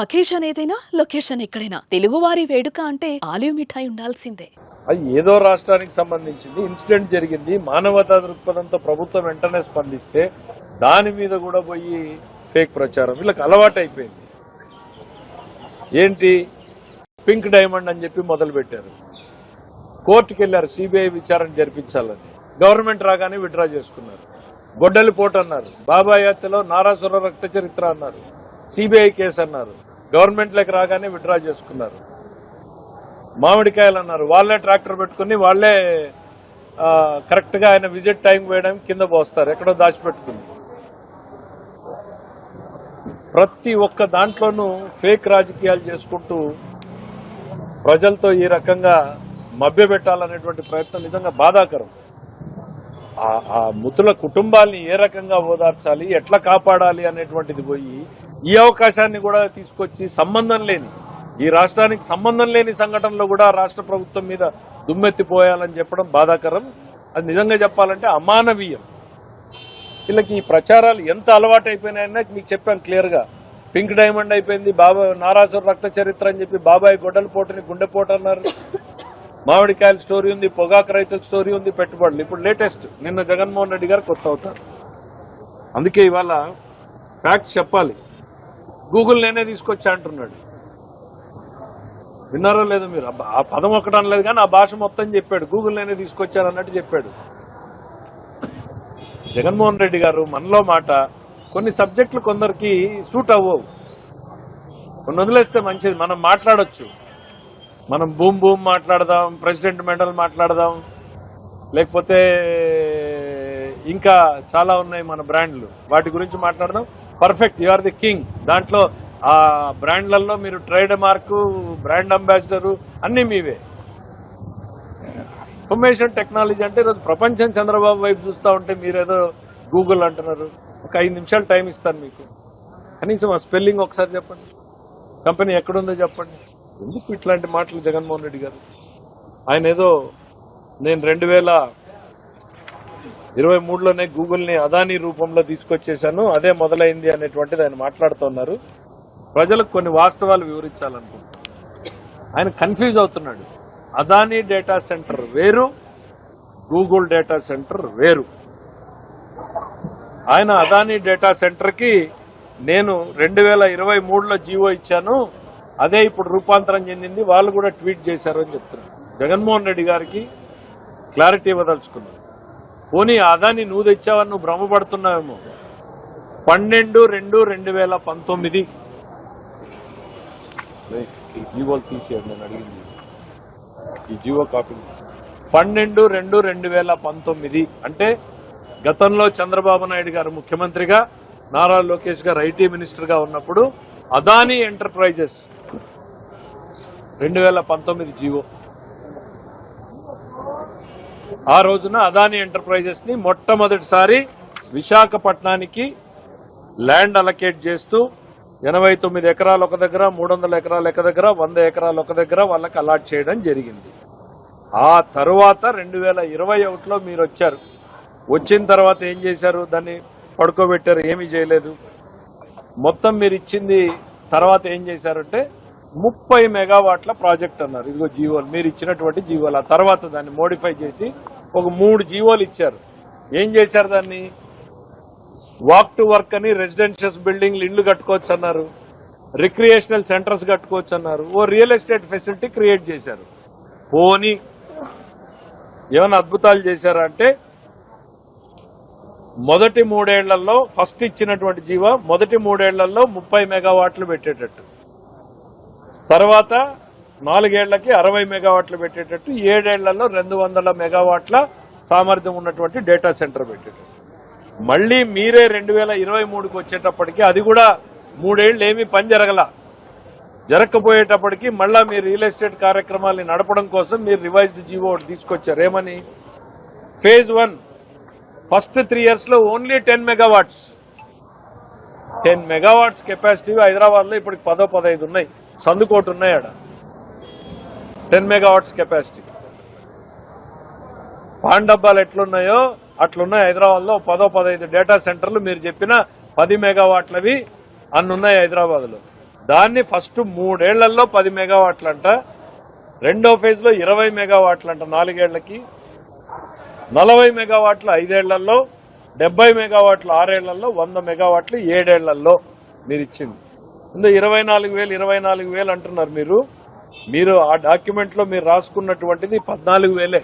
Occasion ఏదైనా location ఎక్కడైనా. తెలుగువారి వేడుక అంటే ఆలివ్ మిఠాయి ఉండాల్సిందే. అది ఏదో రాష్ట్రానికి సంబంధించింది. ఇన్సిడెంట్ జరిగింది. మానవతా దృక్పథంతో ప్రభుత్వం వెంటనే స్పందిస్తే దాని మీద కూడా పోయి ఫేక్ ప్రచారం. వీళ్ళకి అలవాటు అయిపోయింది. ఏంటి? పింక్ డైమండ్ అని చెప్పి మొదలు పెట్టారు. కోర్టుకి వెళ్ళారు సిబిఐ విచారణ జరిపించాలని. గవర్నమెంట్ రాగానే విడ్డ్రా చేసుకున్నారు. గొడ్డలి పోటు అన్నారు బాబాయ్ హత్యలో నారాసుర రక్త చరిత్ర అన్నారు. సిబిఐ కేసు అన్నారు. గవర్నమెంట్లోకి రాగానే విత్డ్రా చేసుకున్నారు. మామిడికాయలు అన్నారు వాళ్ళే ట్రాక్టర్ పెట్టుకుని వాళ్ళే కరెక్ట్గా కరెక్ట్గా ఆయన విజిట్ టైం వేయడానికి కింద పోస్తారు. ఎక్కడో దాచిపెట్టుకుని ప్రతి ఒక్క దాంట్లోనూ ఫేక్ రాజకీయాలు చేసుకుంటూ ప్రజలతో ఈ రకంగా మభ్యపెట్టాలనేటువంటి ప్రయత్నం నిజంగా బాధాకరం. ఆ- ఆ మృతుల కుటుంబాల్ని ఏ రకంగా ఓదార్చాలి ఎట్లా కాపాడాలి అనేటువంటిది పోయి ఈ అవకాశాన్ని కూడా తీసుకొచ్చి సంబంధం లేని ఈ రాష్ట్రానికి సంబంధం లేని సంఘటనలో కూడా రాష్ట్ర ప్రభుత్వం మీద దుమ్మెత్తిపోయాలని చెప్పడం బాధాకరం. అది నిజంగా చెప్పాలంటే అమానవీయం. వీళ్ళకి ఈ ప్రచారాలు ఎంత అలవాటు అయిపోయినాయన్నా మీకు చెప్పాను క్లియర్గా. పింక్ డైమండ్ అయిపోయింది బాబా నారాసుర రక్త చరిత్ర అని చెప్పి బాబాయ్ గొడ్డల పోటని గుండెపోటు అన్నారు. మామిడికాయల స్టోరీ ఉంది పొగాకు రైతుల స్టోరీ ఉంది పెట్టుబడులు. ఇప్పుడు లేటెస్ట్ నిన్న జగన్మోహన్ రెడ్డి గారు కొత్త అవుతారు. అందుకే ఇవాళ ఫ్యాక్ట్ చెప్పాలి. గూగుల్ నేనే తీసుకొచ్చా అంటున్నాడు. విన్నారో లేదో మీరు? ఆ పదం ఒకటి అనలేదు కానీ ఆ భాష మొత్తం చెప్పాడు. గూగుల్ నేనే తీసుకొచ్చాను అన్నట్టు చెప్పాడు. జగన్మోహన్ రెడ్డి గారు మనలో మాట కొన్ని సబ్జెక్టులు కొందరికి సూట్ అవ్వవు. కొన్ని వదిలేస్తే మంచిది. మనం మాట్లాడొచ్చు. మనం బూమ్ బూమ్ మాట్లాడదాం ప్రెసిడెంట్ మెడల్ మాట్లాడదాం లేకపోతే ఇంకా చాలా ఉన్నాయి మన బ్రాండ్లు. వాటి గురించి మాట్లాడదాం. Perfect you are the king. దాంట్లో ఆ బ్రాండ్లలో మీరు ట్రేడ్ మార్కు బ్రాండ్ అంబాసిడరు అన్నీ మీవే. ఇన్ఫర్మేషన్ టెక్నాలజీ అంటే ఈరోజు ప్రపంచం చంద్రబాబు వైపు చూస్తూ ఉంటే మీరేదో గూగుల్ అంటున్నారు. ఒక ఐదు నిమిషాలు టైం ఇస్తాను మీకు. కనీసం ఆ స్పెల్లింగ్ ఒకసారి చెప్పండి. కంపెనీ ఎక్కడుందో చెప్పండి. ఎందుకు ఇట్లాంటి మాటలు జగన్మోహన్ రెడ్డి గారు? ఆయన ఏదో నేను రెండు వేల ఇరవై మూడులోనే గూగుల్ని అదానీ రూపంలో తీసుకొచ్చేశాను. అదే మొదలైంది అనేటువంటిది ఆయన మాట్లాడుతున్నారు. ప్రజలకు కొన్ని వాస్తవాలు వివరించాలనుకుంటున్నారు ఆయన కన్ఫ్యూజ్ అవుతున్నాడు. అదానీ డేటా సెంటర్ వేరు గూగుల్ డేటా సెంటర్ వేరు. ఆయన అదానీ డేటా సెంటర్కి నేను రెండు వేల ఇరవై మూడులో జీవో ఇచ్చాను. అదే ఇప్పుడు రూపాంతరం చెందింది. వాళ్ళు కూడా ట్వీట్ చేశారు అని చెప్తున్నారు. జగన్మోహన్ రెడ్డి గారికి క్లారిటీ ఇవ్వదలుచుకున్నారు పోనీ ఆ అదాని నువ్వు తెచ్చావని నువ్వు భ్రమపడుతున్నావేమో. పన్నెండు రెండు రెండు వేల పంతొమ్మిది. ఈ జీవోలు తీసేయండి నేను అడిగింది. ఈ జీవో కాపీ. పన్నెండు రెండు రెండు వేల పంతొమ్మిది. అంటే గతంలో చంద్రబాబు నాయుడు గారు ముఖ్యమంత్రిగా నారా లోకేష్ గారు ఐటీ మినిస్టర్గా ఉన్నప్పుడు అదానీ ఎంటర్ప్రైజెస్. రెండు వేల పంతొమ్మిది జీవో. ఆ రోజున అదానీ ఎంటర్ప్రైజెస్ని మొట్టమొదటిసారి విశాఖపట్నానికి ల్యాండ్ అలకేట్ చేస్తూ ఎనభై తొమ్మిది ఎకరాలు ఒక దగ్గర మూడు వందల ఎకరాలు ఒక దగ్గర వంద ఎకరాలు ఒక దగ్గర వాళ్ళకి అలాట్ చేయడం జరిగింది. ఆ తరువాత రెండు వేల ఇరవై ఒకటిలో మీరు వచ్చారు. వచ్చిన తర్వాత ఏం చేశారు? దాన్ని పడుకోబెట్టారు ఏమీ చేయలేదు. మొత్తం మీరు ఇచ్చింది తర్వాత ఏం చేశారంటే ముప్పై మెగావాట్ల ప్రాజెక్ట్ అన్నారు. ఇదిగో జీవోలు మీరు ఇచ్చినటువంటి జీవోలు. ఆ తర్వాత దాన్ని మోడిఫై చేసి ఒక మూడు జీవోలు ఇచ్చారు. ఏం చేశారు దాన్ని? వాక్ టు వర్క్ అని రెసిడెన్షియల్ బిల్డింగ్లు ఇండ్లు కట్టుకోవచ్చు అన్నారు. రిక్రియేషనల్ సెంటర్స్ కట్టుకోవచ్చు అన్నారు. ఓ రియల్ ఎస్టేట్ ఫెసిలిటీ క్రియేట్ చేశారు. పోని ఏమైనా అద్భుతాలు చేశారా అంటే మొదటి మూడేళ్ళలో ఫస్ట్ ఇచ్చినటువంటి జీవ మొదటి మూడేళ్ళలో ముప్పై మెగావాట్లు పెట్టేటట్టు. తర్వాత నాలుగేళ్ళకి అరవై మెగావాట్లు పెట్టేటట్టు ఏడేళ్ళలో రెండు వందల మెగావాట్ల సామర్థ్యం ఉన్నటువంటి డేటా సెంటర్ పెట్టేటట్టు. మళ్ళీ మీరే రెండు వేల ఇరవై మూడుకి వచ్చేటప్పటికి అది కూడా మూడేళ్ళు ఏమీ పని జరగల. జరగకపోయేటప్పటికి మళ్ళా మీరు రియల్ ఎస్టేట్ కార్యక్రమాల్ని నడపడం కోసం మీరు రివైజ్డ్ జీవో ఒకటి తీసుకొచ్చారు. ఏమని? Phase one. ఫస్ట్ త్రీ ఇయర్స్లో only ten megawatts. Ten megawatts capacity హైదరాబాద్లో ఇప్పటికి పదో పదహైదు ఉన్నాయి. సందుకోటి ఉన్నాయి ఆడ. టెన్ మెగావాట్స్ కెపాసిటీ పాన్ డబ్బాలు ఎట్లున్నాయో అట్లున్నాయి. హైదరాబాద్లో పదో పదహైదు డేటా సెంటర్లు మీరు చెప్పిన పది మెగావాట్లవి అన్నున్నాయి హైదరాబాద్లో. దాన్ని ఫస్ట్ మూడేళ్ళలో పది మెగావాట్లంట రెండో ఫేజ్లో ఇరవై మెగావాట్లంట నాలుగేళ్ళకి. నలభై మెగావాట్లు ఐదేళ్ళలో డెబ్బై మెగావాట్లు ఆరేళ్ళలో వంద మెగావాట్లు ఏడేళ్ళలో మీరు ఇచ్చింది. ఇందులో ఇరవై నాలుగు వేలు ఇరవై నాలుగు వేలు అంటున్నారు మీరు. మీరు ఆ డాక్యుమెంట్లో మీరు రాసుకున్నటువంటిది పద్నాలుగు వేలే.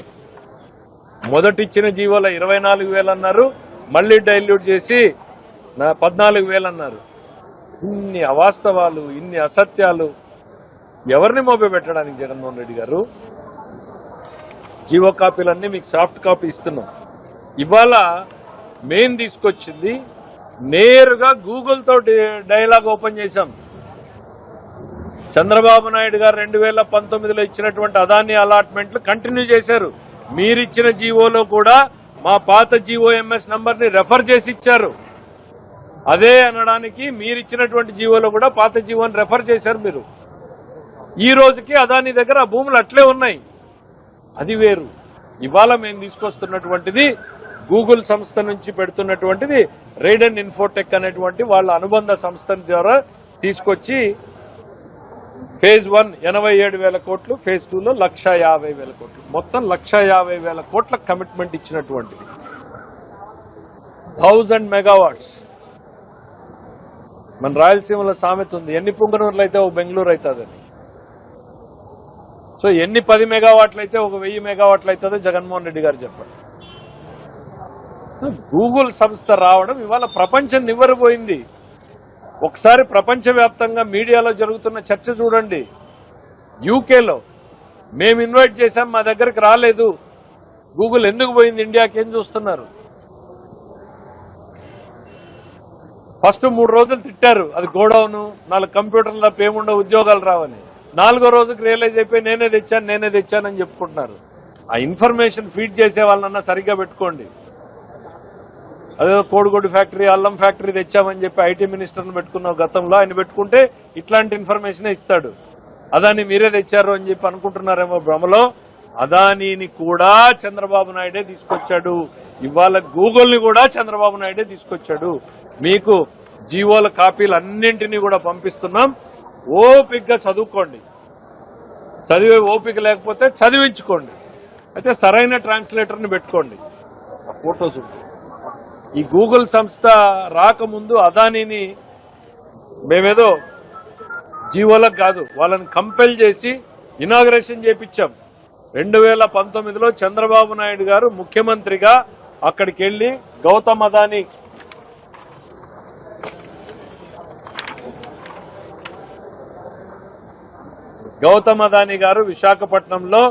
మొదటిచ్చిన జీవోలో ఇరవై నాలుగు వేలు అన్నారు మళ్ళీ డైల్యూట్ చేసి పద్నాలుగు వేలు అన్నారు. ఇన్ని అవాస్తవాలు ఇన్ని అసత్యాలు ఎవరిని మోపే పెట్టడానికి జగన్మోహన్ రెడ్డి గారు? జీవో కాపీలన్నీ మీకు సాఫ్ట్ కాపీ ఇస్తున్నాం. ఇవాళ మెయిన్ తీసుకొచ్చింది నేరుగా గూగుల్తో డైలాగ్ ఓపెన్ చేశాం. చంద్రబాబు నాయుడు గారు రెండు వేల పంతొమ్మిదిలో ఇచ్చినటువంటి అదాని అలాట్మెంట్లు కంటిన్యూ చేశారు. మీరిచ్చిన జీవోలో కూడా మా పాత జీవోఎంఎస్ నంబర్ని రెఫర్ చేసి ఇచ్చారు. అదే అనడానికి మీరిచ్చినటువంటి జీవోలో కూడా పాత జీవోని రెఫర్ చేశారు మీరు. ఈ రోజుకి అదాని దగ్గర భూములు అట్లే ఉన్నాయి. అది వేరు. ఇవాళ మేము తీసుకొస్తున్నటువంటిది గూగుల్ సంస్థ నుంచి పెడుతున్నటువంటిది రైడన్ ఇన్ఫోటెక్ అనేటువంటి వాళ్ళ అనుబంధ సంస్థ ద్వారా తీసుకొచ్చి ఫేజ్ వన్ ఎనభై ఏడు వేల కోట్లు ఫేజ్ టూలో లక్ష యాభై వేల కోట్లు. మొత్తం లక్ష యాభై వేల కోట్ల కమిట్మెంట్ ఇచ్చినటువంటిది. Thousand megawatts. మన రాయలసీమలో సామెత ఉంది. ఎన్ని పుంగనూరులు అయితే ఒక బెంగళూరు అవుతుందని సో ఎన్ని పది మెగావాట్లు అయితే ఒక వెయ్యి మెగావాట్లు అవుతుందో జగన్మోహన్ రెడ్డి గారు చెప్పండి సో గూగుల్ సంస్థ రావడం ఇవాళ ప్రపంచం నివ్వరపోయింది ఒకసారి ప్రపంచవ్యాప్తంగా మీడియాలో జరుగుతున్న చర్చ చూడండి. యూకేలో మేము ఇన్వైట్ చేశాం మా దగ్గరికి రాలేదు. గూగుల్ ఎందుకు పోయింది ఇండియాకి ఏం చూస్తున్నారు? ఫస్ట్ మూడు రోజులు తిట్టారు అది గోడౌను నాలుగు కంప్యూటర్లు తప్ప ఉద్యోగాలు రావని. నాలుగో రోజుకి రియలైజ్ అయిపోయి నేనే తెచ్చాను నేనే తెచ్చానని చెప్పుకుంటున్నారు. ఆ ఇన్ఫర్మేషన్ ఫీడ్ చేసే వాళ్ళన్నా సరిగ్గా పెట్టుకోండి. అదే కోడిగొడ్డు ఫ్యాక్టరీ అల్లం ఫ్యాక్టరీ తెచ్చామని చెప్పి ఐటీ మినిస్టర్ని పెట్టుకున్న గతంలో. ఆయన పెట్టుకుంటే ఇట్లాంటి ఇన్ఫర్మేషన్ ఇస్తాడు. అదాని మీరే తెచ్చారు అని చెప్పి అనుకుంటున్నారేమో భ్రమలో. అదానీని కూడా చంద్రబాబు నాయుడే తీసుకొచ్చాడు. ఇవాళ గూగుల్ని కూడా చంద్రబాబు నాయుడే తీసుకొచ్చాడు. మీకు జీవోల కాపీలు అన్నింటినీ కూడా పంపిస్తున్నాం. ఓపికగా చదువుకోండి. చదివే ఓపిక లేకపోతే చదివించుకోండి. అయితే సరైన ట్రాన్స్లేటర్ని పెట్టుకోండి. ఆ ఫోటోస్ ఉంటాయి. ఈ గూగుల్ సంస్థ రాకముందు అదానీని మేమేదో జీవోలకు కాదు వాళ్ళని కంపెల్ చేసి ఇనాగ్రేషన్ చేపించాం. రెండు వేల పంతొమ్మిదిలో చంద్రబాబు నాయుడు గారు ముఖ్యమంత్రిగా అక్కడికి వెళ్ళి గౌతమ్ అదానీ గౌతమ్ అదానీ గారు విశాఖపట్నంలో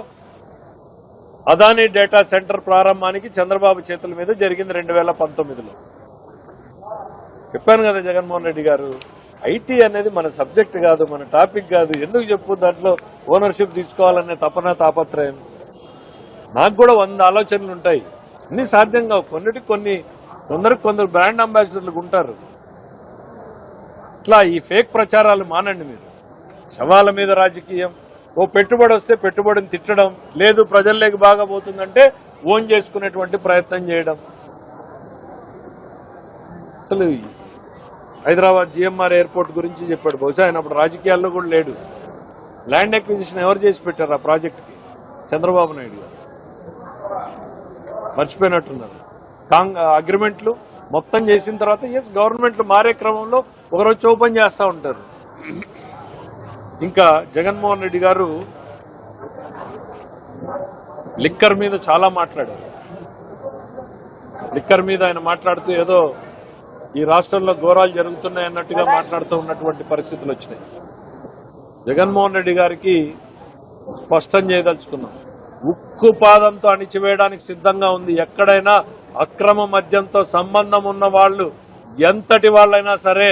అదానీ డేటా సెంటర్ ప్రారంభానికి చంద్రబాబు చేతుల మీద జరిగింది రెండు వేల పంతొమ్మిదిలో. చెప్పాను కదా జగన్మోహన్ రెడ్డి గారు ఐటీ అనేది మన సబ్జెక్ట్ కాదు మన టాపిక్ కాదు ఎందుకు చెప్పు దాంట్లో ఓనర్షిప్ తీసుకోవాలనే తపన తాపత్రయం? నాకు కూడా వంద ఆలోచనలు ఉంటాయి. అన్ని సాధ్యం కావు. కొన్ని కొందరికి కొందరు బ్రాండ్ అంబాసిడర్లు ఉంటారు. ఇట్లా ఈ ఫేక్ ప్రచారాలు మానండి మీరు. శవాల మీద రాజకీయం ఓ పెట్టుబడి వస్తే పెట్టుబడిని తిట్టడం లేదు ప్రజల్లోకి బాగా పోతుందంటే ఓన్ చేసుకునేటువంటి ప్రయత్నం చేయడం. అసలు హైదరాబాద్ జిఎంఆర్ ఎయిర్పోర్ట్ గురించి చెప్పాడు. బహుశా ఆయన అప్పుడు రాజకీయాల్లో కూడా లేడు. ల్యాండ్ అక్విజిషన్ ఎవరు చేసి పెట్టారు ఆ ప్రాజెక్ట్కి? చంద్రబాబు నాయుడు గారు. మర్చిపోయినట్టున్నారు. కాంగ్ అగ్రిమెంట్లు మొత్తం చేసిన తర్వాత ఎస్ గవర్నమెంట్లు మారే క్రమంలో ఒకరోజు ఓపెన్ చేస్తూ ఉంటారు. ఇంకా జగన్మోహన్ రెడ్డి గారు లిక్కర్ మీద చాలా మాట్లాడారు. లిక్కర్ మీద ఆయన మాట్లాడుతూ ఏదో ఈ రాష్ట్రంలో ఘోరాలు జరుగుతున్నాయి అన్నట్టుగా మాట్లాడుతూ ఉన్నటువంటి పరిస్థితులు వచ్చినాయి. జగన్మోహన్ రెడ్డి గారికి స్పష్టం చేయదలుచుకున్నాం. ఉక్కు పాదంతో అణిచివేయడానికి సిద్ధంగా ఉంది. ఎక్కడైనా అక్రమ మద్యంతో సంబంధం ఉన్న వాళ్ళు ఎంతటి వాళ్ళైనా సరే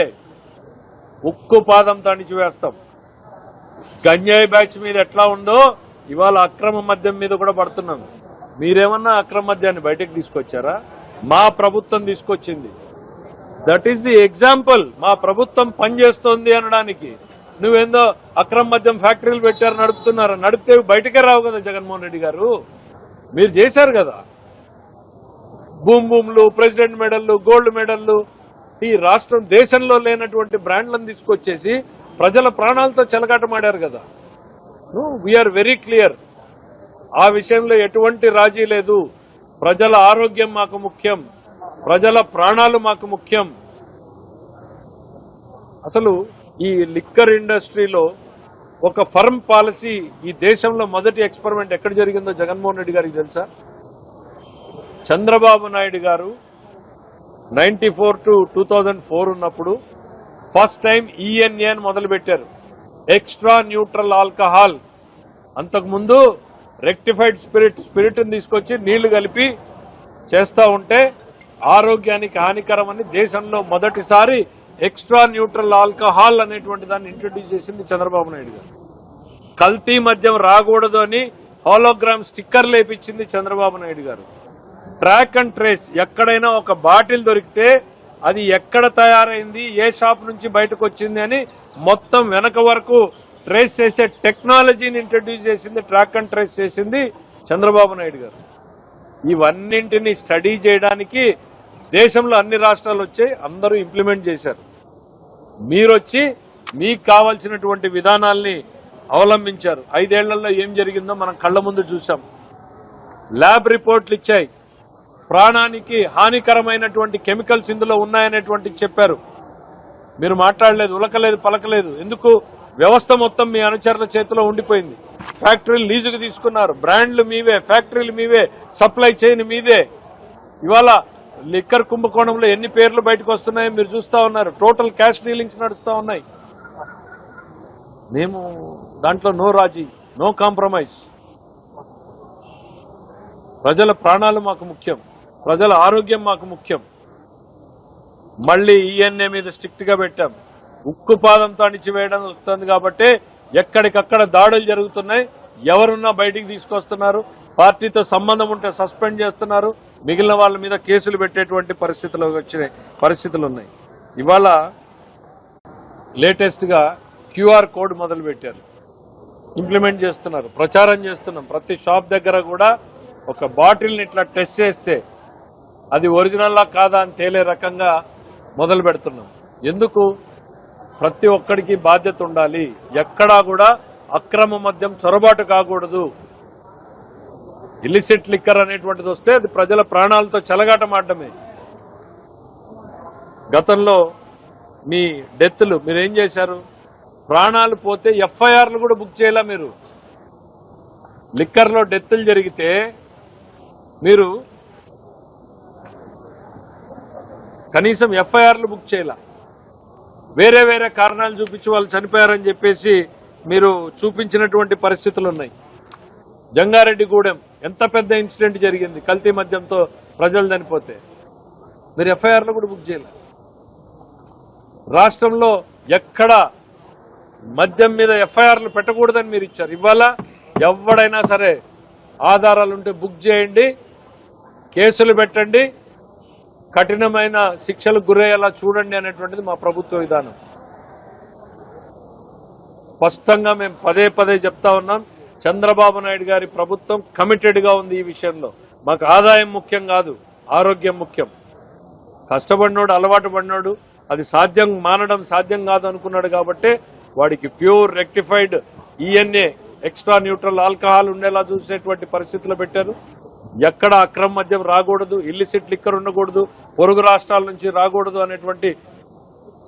ఉక్కు పాదంతో అణిచివేస్తాం. గంజాయి బ్యాచ్ మీద ఎట్లా ఉందో ఇవాళ అక్రమ మద్యం మీద కూడా పడుతున్నాం. మీరేమన్నా అక్రమ మద్యాన్ని బయటకు తీసుకొచ్చారా? మా ప్రభుత్వం తీసుకొచ్చింది. దట్ ఈస్ ది ఎగ్జాంపుల్ మా ప్రభుత్వం పనిచేస్తోంది అనడానికి. నువ్వేందో అక్రమ మద్యం ఫ్యాక్టరీలు పెట్టారు నడుపుతున్నారు? నడిపితే బయటకే రావు కదా జగన్మోహన్ రెడ్డి గారు. మీరు చేశారు కదా. బూమ్ బూమ్లు ప్రెసిడెంట్ మెడల్లు గోల్డ్ మెడల్లు. ఈ రాష్ట్రం దేశంలో లేనటువంటి బ్రాండ్లను తీసుకొచ్చేసి ప్రజల ప్రాణాలతో చెలగాటమాడారు కదా. వీఆర్ వెరీ క్లియర్ ఆ విషయంలో ఎటువంటి రాజీ లేదు. ప్రజల ఆరోగ్యం మాకు ముఖ్యం. ప్రజల ప్రాణాలు మాకు ముఖ్యం. అసలు ఈ లిక్కర్ ఇండస్ట్రీలో ఒక ఫర్మ్ పాలసీ ఈ దేశంలో మొదటి ఎక్స్పెరిమెంట్ ఎక్కడ జరిగిందో జగన్మోహన్ రెడ్డి గారికి తెలుసా? చంద్రబాబు నాయుడు గారు ninety four to two four ఉన్నప్పుడు ఫస్ట్ టైం ఈఎన్ఏ అని మొదలుపెట్టారు. Extra neutral alcohol. అంతకుముందు రెక్టిఫైడ్ స్పిరిట్ స్పిరిట్ని తీసుకొచ్చి నీళ్ళు కలిపి చేస్తూ ఉంటే ఆరోగ్యానికి హానికరమని దేశంలో మొదటిసారి ఎక్స్ట్రా న్యూట్రల్ ఆల్కహాల్ అనేటువంటి దాన్ని ఇంట్రొడ్యూస్ చేసింది చంద్రబాబు నాయుడు గారు. కల్తీ మద్యం రాకూడదు అని హోలోగ్రామ్ స్టిక్కర్ లేపించింది చంద్రబాబు నాయుడు గారు. Track and trace. ఎక్కడైనా ఒక బాటిల్ దొరికితే అది ఎక్కడ తయారైంది ఏ షాప్ నుంచి బయటకు వచ్చింది అని మొత్తం వెనక వరకు ట్రేస్ చేసే టెక్నాలజీని ఇంట్రడ్యూస్ చేసింది ట్రాక్ అండ్ ట్రేస్ చేసింది చంద్రబాబు నాయుడు గారు. ఇవన్నింటినీ స్టడీ చేయడానికి దేశంలో అన్ని రాష్ట్రాలు వచ్చాయి అందరూ ఇంప్లిమెంట్ చేశారు. మీరొచ్చి మీకు కావాల్సినటువంటి విధానాల్ని అవలంబించారు. ఐదేళ్ళలో ఏం జరిగిందో మనం కళ్ళ ముందు చూసాం ల్యాబ్ రిపోర్ట్లు ఇచ్చాయి. ప్రాణానికి హానికరమైనటువంటి కెమికల్స్ ఇందులో ఉన్నాయనేటువంటి చెప్పారు. మీరు మాట్లాడలేదు ఉలకలేదు పలకలేదు. ఎందుకు? వ్యవస్థ మొత్తం మీ అనుచరుల చేతిలో ఉండిపోయింది. ఫ్యాక్టరీలు లీజుకు తీసుకున్నారు. బ్రాండ్లు మీవే ఫ్యాక్టరీలు మీవే సప్లై చైన్ మీదే. ఇవాళ లిక్కర్ కుంభకోణంలో ఎన్ని పేర్లు బయటకు వస్తున్నాయో మీరు చూస్తా ఉన్నారు. టోటల్ క్యాష్ డీలింగ్స్ నడుస్తూ ఉన్నాయి. మేము దాంట్లో నో రాజీ నో కాంప్రమైజ్. ప్రజల ప్రాణాలు మాకు ముఖ్యం. ప్రజల ఆరోగ్యం మాకు ముఖ్యం. మళ్ళీ ఈఎన్ఏ మీద స్ట్రిక్ట్గా పెట్టాం. ఉక్కు పాదంతో అణిచివేయడం వస్తుంది కాబట్టి ఎక్కడికక్కడ దాడులు జరుగుతున్నాయి. ఎవరున్నా బయటికి తీసుకొస్తున్నారు. పార్టీతో సంబంధం ఉంటే సస్పెండ్ చేస్తున్నారు. మిగిలిన వాళ్ళ మీద కేసులు పెట్టేటువంటి పరిస్థితులు వచ్చినాయి. పరిస్థితులు ఉన్నాయి. ఇవాళ లేటెస్ట్గా క్యూఆర్ కోడ్ మొదలు పెట్టారు. ఇంప్లిమెంట్ చేస్తున్నారు. ప్రచారం చేస్తున్నాం. ప్రతి షాప్ దగ్గర కూడా ఒక బాటిల్ని ఇట్లా టెస్ట్ చేస్తే అది ఒరిజినల్లా కాదా అని తేలే రకంగా మొదలు పెడుతున్నాం. ఎందుకు? ప్రతి ఒక్కడికి బాధ్యత ఉండాలి. ఎక్కడా కూడా అక్రమ మద్యం చొరబాటు కాకూడదు. ఇల్లిసిట్ లిక్కర్ అనేటువంటిది వస్తే అది ప్రజల ప్రాణాలతో చెలగాటమాడమే గతంలో మీ డెత్లు మీరేం చేశారు? ప్రాణాలు పోతే ఎఫ్ఐఆర్లు కూడా బుక్ చేయాలా మీరు? లిక్కర్లో డెత్తులు జరిగితే మీరు కనీసం ఎఫ్ఐఆర్లు బుక్ చేయాల. వేరే వేరే కారణాలు చూపించి వాళ్ళు చనిపోయారని చెప్పేసి మీరు చూపించినటువంటి పరిస్థితులు ఉన్నాయి జంగారెడ్డిగూడెం ఎంత పెద్ద ఇన్సిడెంట్ జరిగింది కల్తీ మద్యంతో ప్రజలు చనిపోతే. మీరు ఎఫ్ఐఆర్లు కూడా బుక్ చేయాలి. రాష్ట్రంలో ఎక్కడ మద్యం మీద ఎఫ్ఐఆర్లు పెట్టకూడదని మీరు ఇచ్చారు. ఇవాళ ఎవడైనా సరే ఆధారాలుంటే బుక్ చేయండి కేసులు పెట్టండి కఠినమైన శిక్షలకు గురయ్యేలా చూడండి అనేటువంటిది మా ప్రభుత్వ విధానం. స్పష్టంగా మేము పదే పదే చెప్తా ఉన్నాం. చంద్రబాబు నాయుడు గారి ప్రభుత్వం కమిటెడ్గా ఉంది ఈ విషయంలో. మాకు ఆదాయం ముఖ్యం కాదు ఆరోగ్యం ముఖ్యం. కష్టపడినోడు అలవాటు పడినోడు అది సాధ్యం మానడం సాధ్యం కాదు అనుకున్నాడు కాబట్టి వాడికి pure rectified ENA extra neutral alcohol ఉండేలా చూసేటువంటి పరిస్థితులు పెట్టారు. ఎక్కడ అక్రమ మద్యం రాకూడదు ఇల్లిసిట్ లిక్కర్ ఉండకూడదు పొరుగు రాష్ట్రాల నుంచి రాకూడదు అనేటువంటి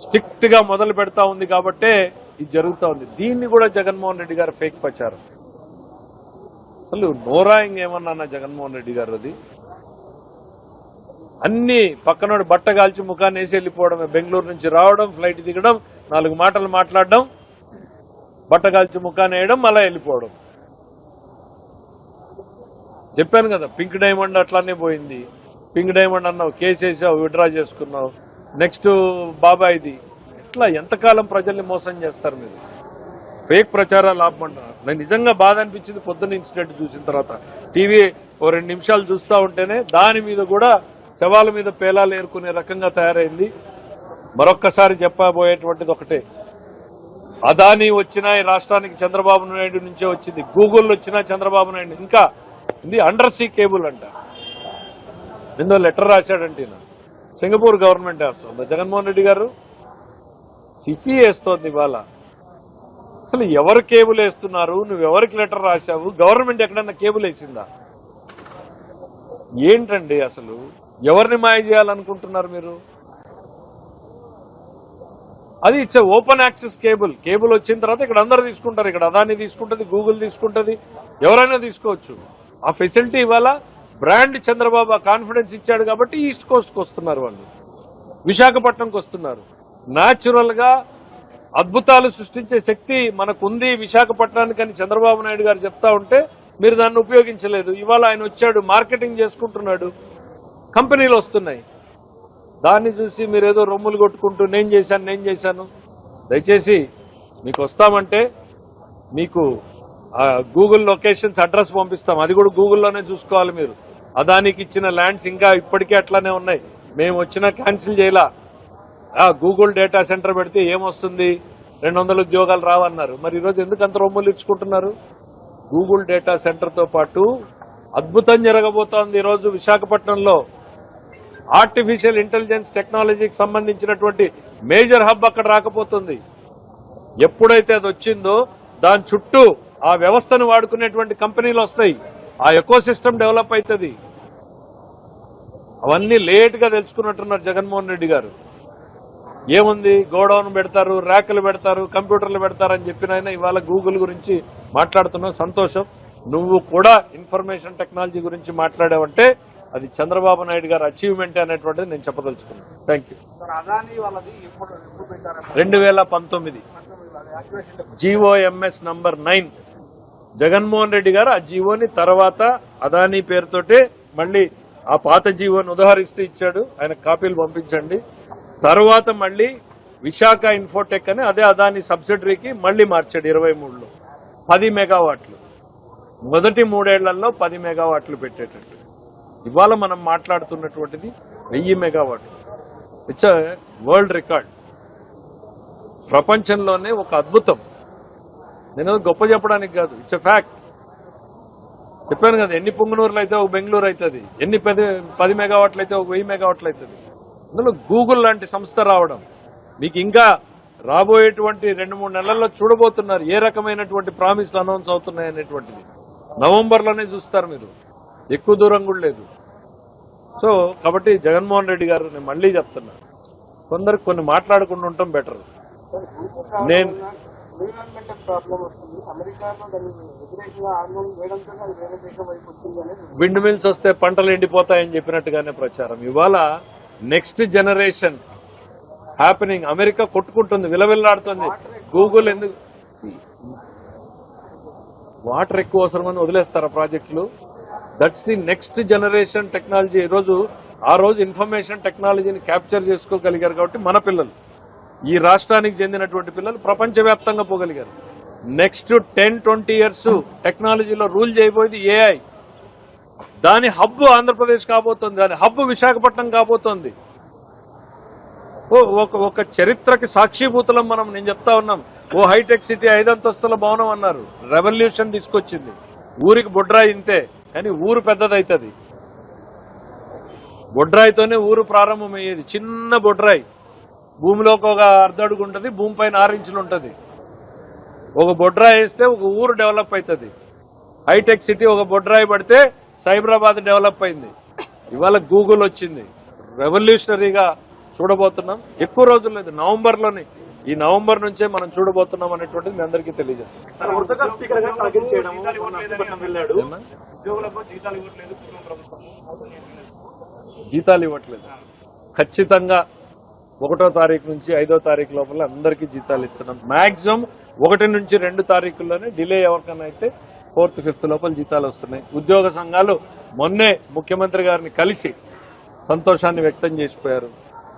స్ట్రిక్ట్గా మొదలు పెడతా ఉంది కాబట్టే ఇది జరుగుతా ఉంది. దీన్ని కూడా జగన్మోహన్ రెడ్డి గారు ఫేక్ ప్రచారం. అసలు నోరాయింగ్ ఏమన్నా జగన్మోహన్ రెడ్డి గారు అది? అన్ని పక్కనోడు బట్ట కాల్చి ముఖాన్ని వేసి వెళ్ళిపోవడమే. బెంగళూరు నుంచి రావడం ఫ్లైట్ దిగడం నాలుగు మాటలు మాట్లాడడం బట్ట కాల్చి ముఖాన్ని వేయడం మళ్ళా వెళ్ళిపోవడం. చెప్పాను కదా పింక్ డైమండ్ అట్లానే పోయింది. పింక్ డైమండ్ అన్నావు కేసు వేసావు విడ్రా చేసుకున్నావు. నెక్స్ట్ బాబాయిది. ఇట్లా ఎంతకాలం ప్రజల్ని మోసం చేస్తారు మీరు? ఫేక్ ప్రచారాలు ఆపమంటున్నారు. నేను నిజంగా బాధ అనిపించింది పొద్దున్న ఇన్సిడెంట్ చూసిన తర్వాత. టీవీ ఓ రెండు నిమిషాలు చూస్తూ ఉంటేనే దాని మీద కూడా శవాల మీద పేలాలు ఏరుకునే రకంగా తయారైంది. మరొక్కసారి చెప్పబోయేటువంటిది ఒకటే. అదానీ వచ్చినా రాష్ట్రానికి చంద్రబాబు నాయుడు నుంచే వచ్చింది. గూగుల్ వచ్చినా చంద్రబాబు నాయుడు. ఇంకా ఇది అండర్ సీ కేబుల్ అంట. నిందో లెటర్ రాశాడంటే సింగపూర్ గవర్నమెంట్ వేస్తుంది జగన్మోహన్ రెడ్డి గారు సిఫీ వేస్తోంది ఇవాళ. అసలు ఎవరు కేబుల్ వేస్తున్నారు? నువ్వు ఎవరికి లెటర్ రాశావు? గవర్నమెంట్ ఎక్కడన్నా కేబుల్ వేసిందా? ఏంటండి అసలు? ఎవరిని మాయ చేయాలనుకుంటున్నారు మీరు? అది it's open access cable cable వచ్చిన తర్వాత ఇక్కడ అందరు తీసుకుంటారు. ఇక్కడ అదాని తీసుకుంటుంది గూగుల్ తీసుకుంటది. ఎవరైనా తీసుకోవచ్చు. ఆ ఫెసిలిటీ ఇవాళ బ్రాండ్ చంద్రబాబు ఆ కాన్ఫిడెన్స్ ఇచ్చాడు కాబట్టి ఈస్ట్ కోస్ట్కి వస్తున్నారు వాళ్ళు. విశాఖపట్నంకి వస్తున్నారు. న్యాచురల్గా అద్భుతాలు సృష్టించే శక్తి మనకుంది విశాఖపట్నానికి అని చంద్రబాబు నాయుడు గారు చెప్తా ఉంటే మీరు దాన్ని ఉపయోగించలేదు. ఇవాళ ఆయన వచ్చాడు మార్కెటింగ్ చేసుకుంటున్నాడు కంపెనీలు వస్తున్నాయి. దాన్ని చూసి మీరు ఏదో రొమ్ములు కొట్టుకుంటూ నేను చేశాను నేను చేశాను. దయచేసి మీకు వస్తామంటే మీకు గూగుల్ లొకేషన్స్ అడ్రస్ పంపిస్తాం. అది కూడా గూగుల్లోనే చూసుకోవాలి మీరు. అదానికి ఇచ్చిన ల్యాండ్స్ ఇంకా ఇప్పటికే అట్లానే ఉన్నాయి. మేము వచ్చినా క్యాన్సిల్ చేయలా? గూగుల్ డేటా సెంటర్ పెడితే ఏమొస్తుంది? రెండు వందల ఉద్యోగాలు రావన్నారు. మరి ఈరోజు ఎందుకు అంత రొమ్ములు ఇచ్చుకుంటున్నారు? గూగుల్ డేటా సెంటర్తో పాటు అద్భుతం జరగబోతోంది ఈరోజు విశాఖపట్నంలో. ఆర్టిఫిషియల్ ఇంటెలిజెన్స్ టెక్నాలజీకి సంబంధించినటువంటి మేజర్ హబ్ అక్కడ రాకపోతుంది. ఎప్పుడైతే అది వచ్చిందో దాని చుట్టూ ఆ వ్యవస్థను వాడుకునేటువంటి కంపెనీలు వస్తాయి. ఆ ఎకో సిస్టమ్ డెవలప్ అవుతుంది అవన్నీ లేట్గా తెలుసుకున్నట్టున్నారు జగన్మోహన్ రెడ్డి గారు. ఏముంది? గోడౌన్ పెడతారు ర్యాకులు పెడతారు కంప్యూటర్లు పెడతారని చెప్పిన ఆయన ఇవాళ గూగుల్ గురించి మాట్లాడుతున్నావు సంతోషం. నువ్వు కూడా ఇన్ఫర్మేషన్ టెక్నాలజీ గురించి మాట్లాడావంటే అది చంద్రబాబు నాయుడు గారు అచీవ్మెంట్ అనేటువంటిది నేను చెప్పదలుచుకున్నాను. థ్యాంక్ యూ రెండు వేల పంతొమ్మిది. GOMS number nine. Jaganmohan Reddy గారు ఆ జీవోని తర్వాత అదానీ పేరుతోటే మళ్ళీ ఆ పాత జీవోని ఉదాహరిస్తూ ఇచ్చాడు. ఆయన కాపీలు పంపించండి. తర్వాత మళ్ళీ విశాఖ ఇన్ఫోటెక్ అని అదే అదాని సబ్సిడరీకి మళ్ళీ మార్చాడు ఇరవై మూడులో. పది మెగావాట్లు. మొదటి మూడేళ్ళలో పది మెగావాట్లు పెట్టేటట్టు. ఇవాళ మనం మాట్లాడుతున్నటువంటిది వెయ్యి మెగావాట్లు. It's world record. ప్రపంచంలోనే ఒక అద్భుతం. నేను గొప్ప చెప్పడానికి కాదు. ఇట్స్ ఎ ఫ్యాక్ట్ చెప్పాను కదా ఎన్ని పొంగునూరులు అయితే ఒక బెంగళూరు అవుతుంది ఎన్ని పది పది మెగావాట్లు అయితే ఒక వెయ్యి మెగావాట్లు అవుతుంది అందులో గూగుల్ లాంటి సంస్థ రావడం మీకు ఇంకా రాబోయేటువంటి రెండు మూడు నెలల్లో చూడబోతున్నారు ఏ రకమైనటువంటి ప్రామిస్లు అనౌన్స్ అవుతున్నాయి అనేటువంటిది. నవంబర్లోనే చూస్తారు మీరు. ఎక్కువ దూరం కూడా లేదు. సో కాబట్టి జగన్మోహన్ రెడ్డి గారు నేను మళ్ళీ చెప్తున్నా. కొందరికి కొన్ని మాట్లాడకుండా ఉండటం బెటర్. నేను- ఎన్విరాన్మెంటల్ ప్రాబ్లం వస్తుంది. అమెరికాలో దాన్ని వ్యతిరేకంగా ఆందోళన వేయడంతో అది వేరే దేశం వైపు వచ్చింది అనేది విండ్ మిల్స్ వస్తే పంటలు ఎండిపోతాయని చెప్పినట్టుగానే ప్రచారం. ఇవాళ నెక్స్ట్ జనరేషన్ హ్యాపెనింగ్ అమెరికా కొట్టుకుంటుంది విలవిల్లాడుతుంది. గూగుల్ ఎందుకు? వాటర్ ఎక్కువ అవసరమని వదిలేస్తారా ప్రాజెక్టులు? That's the next generation technology ఈరోజు ఆ రోజు ఇన్ఫర్మేషన్ టెక్నాలజీని క్యాప్చర్ చేసుకోగలిగారు కాబట్టి మన పిల్లలు. ఈ రాష్ట్రానికి చెందినటువంటి పిల్లలు ప్రపంచవ్యాప్తంగా పోగలిగారు. నెక్స్ట్ టెన్ ట్వంటీ ఇయర్స్ టెక్నాలజీలో రూల్ చేయబోయేది ఏఐ దాని హబ్ ఆంధ్రప్రదేశ్ కాబోతోంది దాని హబ్ విశాఖపట్నం కాబోతోంది. ఓ ఒక ఒక చరిత్రకి సాక్షిభూతలం మనం నేను చెప్తా ఉన్నాం. ఓ హైటెక్ సిటీ ఐదంతస్తుల భవనం అన్నారు. రెవల్యూషన్ తీసుకొచ్చింది. ఊరికి బొడ్రాయి ఇంతే కానీ ఊరు పెద్దదవుతుంది బొడ్రాయితోనే ఊరు ప్రారంభమయ్యేది. చిన్న బొడ్రాయి. భూమిలోకి ఒక అర్ధ అడుగు ఉంటుంది భూమి పైన ఆరు ఇంచులు ఉంటుంది. ఒక బొడ్రాయి వేస్తే ఒక ఊరు డెవలప్ అవుతుంది హైటెక్ సిటీ ఒక బొడ్రాయి పడితే సైబరాబాద్ డెవలప్ అయింది. ఇవాళ గూగుల్ వచ్చింది. రెవల్యూషనరీగా చూడబోతున్నాం. ఎక్కువ రోజులు లేదు నవంబర్లోనే. ఈ నవంబర్ నుంచే మనం చూడబోతున్నాం అనేటువంటిది మీ అందరికీ తెలియజేస్తాం జీతాలు ఇవ్వట్లేదు. ఖచ్చితంగా ఒకటో తారీఖు నుంచి ఐదో తారీఖు లోపల అందరికీ జీతాలు ఇస్తున్నాం. మ్యాక్సిమం ఒకటి నుంచి రెండు తారీఖుల్లోనే డిలే ఎవరికైనా అయితే ఫోర్త్ ఫిఫ్త్ లోపల జీతాలు వస్తున్నాయి. ఉద్యోగ సంఘాలు మొన్నే ముఖ్యమంత్రి గారిని కలిసి సంతోషాన్ని వ్యక్తం చేసిపోయారు.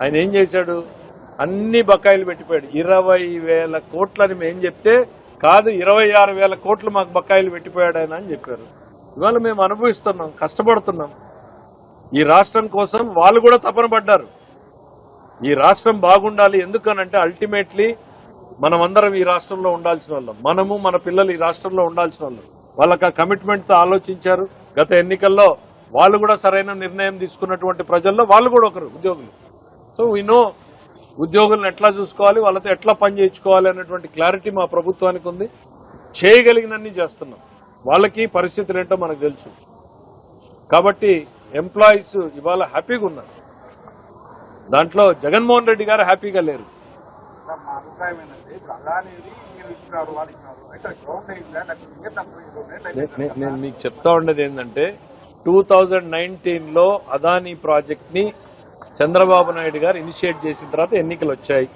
ఆయన ఏం చేశాడు? అన్ని బకాయిలు పెట్టిపోయాడు. ఇరవై వేల కోట్లని మేము చెప్తే కాదు ఇరవై ఆరు వేల కోట్లు మాకు బకాయిలు పెట్టిపోయాడు ఆయన అని చెప్పారు. ఇవాళ మేము అనుభవిస్తున్నాం కష్టపడుతున్నాం. ఈ రాష్ట్రం కోసం వాళ్ళు కూడా తపన పడ్డారు. ఈ రాష్ట్రం బాగుండాలి ఎందుకనంటే అల్టిమేట్లీ మనమందరం ఈ రాష్ట్రంలో ఉండాల్సిన వాళ్ళం. మనము మన పిల్లలు ఈ రాష్ట్రంలో ఉండాల్సిన వాళ్ళం. వాళ్ళకి ఆ కమిట్మెంట్తో ఆలోచించారు. గత ఎన్నికల్లో వాళ్ళు కూడా సరైన నిర్ణయం తీసుకున్నటువంటి ప్రజల్లో వాళ్ళు కూడా ఒకరు ఉద్యోగులు. సో వీ నో ఉద్యోగులను ఎట్లా చూసుకోవాలి వాళ్ళతో ఎట్లా పని చేయించుకోవాలి అనేటువంటి క్లారిటీ మా ప్రభుత్వానికి ఉంది. చేయగలిగినన్ని చేస్తున్నాం. వాళ్ళకి పరిస్థితులు ఏంటో మనకు తెలుసు. కాబట్టి ఎంప్లాయీస్ ఇవాళ హ్యాపీగా ఉన్నారు. దాంట్లో జగన్మోహన్ రెడ్డి గారు హ్యాపీగా లేరు. నేను మీకు చెప్తా ఉండేది ఏంటంటే టూ థౌజండ్ నైన్టీన్లో అదానీ ప్రాజెక్ట్ని చంద్రబాబు నాయుడు గారు ఇనిషియేట్ చేసిన తర్వాత ఎన్నికలు వచ్చాయి.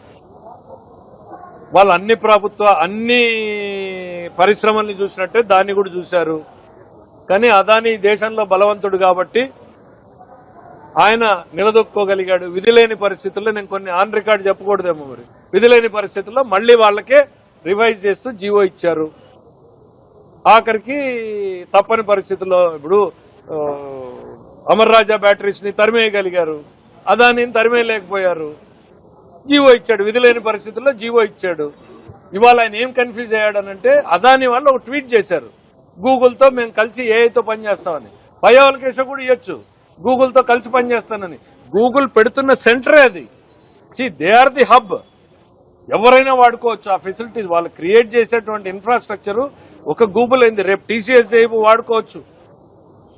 వాళ్ళు అన్ని ప్రభుత్వ అన్ని పరిశ్రమల్ని చూసినట్టే దాన్ని కూడా చూశారు. కానీ అదానీ దేశంలో బలవంతుడు కాబట్టి ఆయన నిలదొక్కోగలిగాడు. విధి లేని పరిస్థితుల్లో నేను కొన్ని ఆన్ రికార్డ్ చెప్పకూడదేమో మరి. విధి లేని పరిస్థితుల్లో మళ్ళీ వాళ్ళకే రివైజ్ చేస్తూ జీవో ఇచ్చారు. ఆఖరికి తప్పని పరిస్థితుల్లో ఇప్పుడు అమర్ రాజా బ్యాటరీస్ని తరిమేయగలిగారు. అదానిని తరిమేయలేకపోయారు. జీవో ఇచ్చాడు. విధి లేని పరిస్థితుల్లో జీవో ఇచ్చాడు. ఇవాళ ఆయన ఏం కన్ఫ్యూజ్ అయ్యాడనంటే అదాని వాళ్ళు ఒక ట్వీట్ చేశారు. గూగుల్తో మేము కలిసి ఏఐతో పనిచేస్తామని. బయోవల్కేషన్ కూడా ఇవ్వచ్చు గూగుల్తో కలిసి పనిచేస్తానని. గూగుల్ పెడుతున్న సెంటరే అది. See they are the hub. ఎవరైనా వాడుకోవచ్చు. ఆ ఫెసిలిటీస్ వాళ్ళు క్రియేట్ చేసేటువంటి ఇన్ఫ్రాస్ట్రక్చర్ ఒక గూగుల్ అయింది. రేపు టీసీఎస్ చేయబు వాడుకోవచ్చు.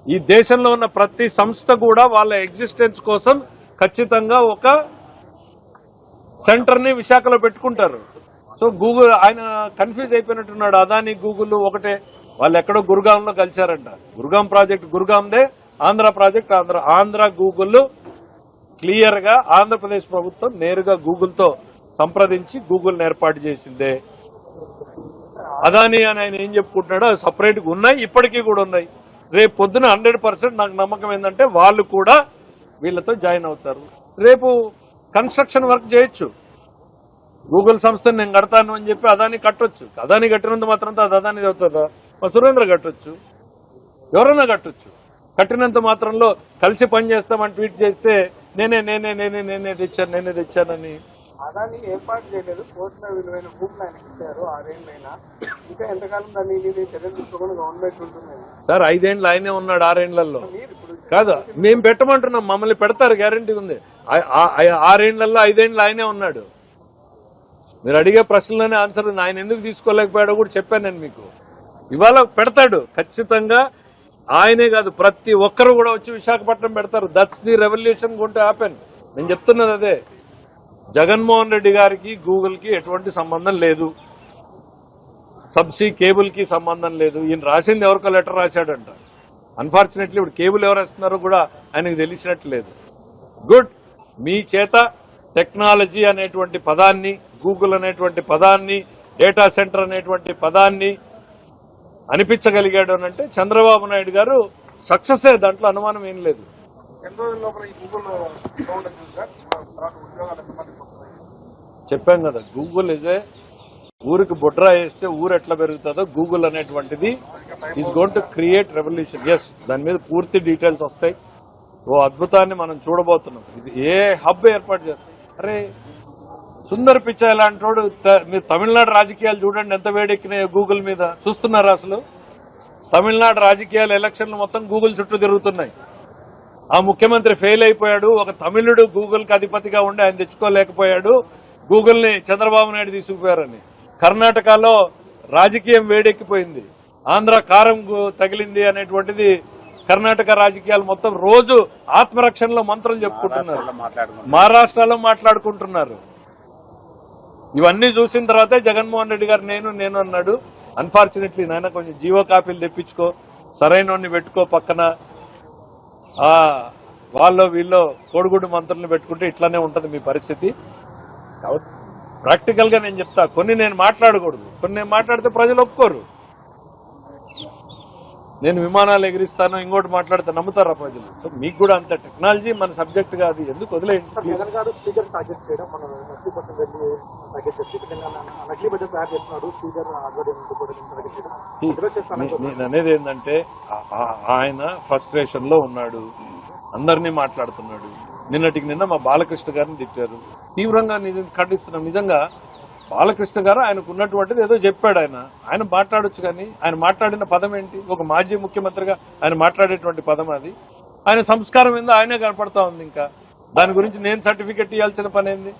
ఈ దేశంలో ఉన్న ప్రతి సంస్థ కూడా వాళ్ళ ఎగ్జిస్టెన్స్ కోసం ఖచ్చితంగా ఒక సెంటర్ని విశాఖలో పెట్టుకుంటారు. సో గూగుల్ ఆయన కన్ఫ్యూజ్ అయిపోయినట్టున్నాడు. అదాని గూగుల్ ఒకటే. వాళ్ళు ఎక్కడో గురుగాంలో కలిశారంట. గురుగాం ప్రాజెక్ట్ గురుగాందే. ఆంధ్ర ప్రాజెక్ట్ ఆంధ్ర ఆంధ్ర గూగుల్ క్లియర్గా ఆంధ్రప్రదేశ్ ప్రభుత్వం నేరుగా గూగుల్తో సంప్రదించి గూగుల్ ఏర్పాటు చేసిందే. అదాని అని ఆయన ఏం చెప్పుకుంటున్నాడో సపరేట్గా ఉన్నాయి ఇప్పటికీ కూడా ఉన్నాయి. రేపు పొద్దున హండ్రెడ్ పర్సెంట్ నాకు నమ్మకం ఏంటంటే వాళ్ళు కూడా వీళ్ళతో జాయిన్ అవుతారు. రేపు కన్స్ట్రక్షన్ వర్క్ చేయొచ్చు. గూగుల్ సంస్థను నేను కడతాను అని చెప్పి అదాని కట్టొచ్చు. అదాని కట్టినంత మాత్రంతో అది అదాని అవుతుందా? మా సురేంద్ర కట్టొచ్చు. ఎవరైనా కట్టొచ్చు. కట్టినంత మాత్రంలో కలిసి పని చేస్తామని ట్వీట్ చేస్తే నేనే నేనే నేనే నేనే తెచ్చాను నేనే తెచ్చానని. అదాన్ని ఏర్పాటు చేయలేదు. కోట్ల విలువైన భూములు ఆయనకి ఇచ్చారు ఆరేళ్ళైనా. ఇంకా ఎంతకాలం దాన్ని చర్యలు తీసుకోకుండా గవర్నమెంట్ ఉంటుంది సార్ ఐదేండ్లు ఆయనే ఉన్నాడు ఆరేండ్లలో ఇప్పుడు కాదు మేము పెట్టమంటున్నాం మమ్మల్ని పెడతారు గ్యారంటీ ఉంది. ఆ- ఆ- ఆ- ఆరేండ్లలో ఐదేండ్లు ఆయనే ఉన్నాడు. మీరు అడిగే ప్రశ్నలోనే ఆన్సర్ ఉంది. ఆయన ఎందుకు తీసుకోలేకపోయాడో కూడా చెప్పాను నేను మీకు. ఇవాళ పెడతాడు ఖచ్చితంగా ఆయనే కాదు ప్రతి ఒక్కరు కూడా వచ్చి విశాఖపట్నం పెడతారు. That's the revolution gonna happen నేను చెప్తున్నది అదే. జగన్మోహన్ రెడ్డి గారికి గూగుల్కి ఎటువంటి సంబంధం లేదు. సబ్సీ కేబుల్కి సంబంధం లేదు. ఈయన రాసింది ఎవరికో లెటర్ రాశాడంట. అన్ఫార్చునేట్లీ ఇప్పుడు కేబుల్ ఎవరు వేస్తున్నారో కూడా ఆయనకు తెలిసినట్టు లేదు. గుడ్ మీ చేత టెక్నాలజీ అనేటువంటి పదాన్ని గూగుల్ అనేటువంటి పదాన్ని డేటా సెంటర్ అనేటువంటి పదాన్ని అనిపించగలిగాడు అని అంటే చంద్రబాబు నాయుడు గారు సక్సెస్ దాంట్లో అనుమానం ఏం లేదు. చెప్పాం కదా గూగుల్ ఇజ్ ఏ ఊరికి బొడ్రా వేస్తే ఊరు ఎట్లా పెరుగుతుందో గూగుల్ అనేటువంటిది is going to create revolution yes దాని మీద పూర్తి డీటెయిల్స్ వస్తాయి. ఓ అద్భుతాన్ని మనం చూడబోతున్నాం. ఇది ఏ హబ్ ఏర్పాటు చేస్తాం అరే సుందర్ పిచ్చా ఇలాంటి వాడు త- మీరు తమిళనాడు రాజకీయాలు చూడండి ఎంత వేడెక్కినాయో గూగుల్ మీద. చూస్తున్నారా అసలు? తమిళనాడు రాజకీయాలు ఎలక్షన్లు మొత్తం గూగుల్ చుట్టూ తిరుగుతున్నాయి. ఆ ముఖ్యమంత్రి ఫెయిల్ అయిపోయాడు ఒక తమిళుడు గూగుల్కి అధిపతిగా ఉండి ఆయన తెచ్చుకోలేకపోయాడు గూగుల్ని చంద్రబాబు నాయుడు తీసుకుపోయారని. కర్ణాటకలో రాజకీయం వేడెక్కిపోయింది. ఆంధ్ర కారం తగిలింది అనేటువంటిది కర్ణాటక రాజకీయాలు మొత్తం రోజు ఆత్మరక్షణలో మంత్రులు చెప్పుకుంటున్నారు. మహారాష్ట్రలో మాట్లాడుకుంటున్నారు. ఇవన్నీ చూసిన తర్వాతే జగన్మోహన్ రెడ్డి గారు నేను నేను అన్నాడు. అన్ఫార్చునేట్లీ నాయన కొంచెం జీవో కాపీలు తెప్పించుకో సరైన పెట్టుకో పక్కన. వాళ్ళు వీళ్ళు కోడిగుడ్డు మంత్రులను పెట్టుకుంటే ఇట్లానే ఉంటుంది మీ పరిస్థితి. ప్రాక్టికల్గా నేను చెప్తా. కొన్ని నేను మాట్లాడకూడదు. కొన్ని నేను మాట్లాడితే ప్రజలు ఒప్పుకోరు. నేను విమానాలు ఎగిరిస్తాను ఇంకోటి మాట్లాడితే నమ్ముతారా ప్రజలు? సో మీకు కూడా అంత టెక్నాలజీ మన సబ్జెక్ట్ కాదు. ఎందుకు వదిలేయండి? నేను అనేది ఏంటంటే ఆయన ఫ్రస్ట్రేషన్లో ఉన్నాడు. అందరినీ మాట్లాడుతున్నాడు. నిన్నటికి నిన్న మా బాలకృష్ణ గారిని తిట్టారు. తీవ్రంగా నిజం ఖండిస్తున్నాం. నిజంగా బాలకృష్ణ గారు ఆయనకు ఉన్నటువంటిది ఏదో చెప్పాడు ఆయన. ఆయన మాట్లాడొచ్చు కానీ ఆయన మాట్లాడిన పదం ఏంటి? ఒక మాజీ ముఖ్యమంత్రిగా ఆయన మాట్లాడేటువంటి పదం అది. ఆయన సంస్కారం ఏందో ఆయనే కనపడతా ఉంది ఇంకా. దాని గురించి నేను సర్టిఫికెట్ ఇవ్వాల్సిన పని ఏంది?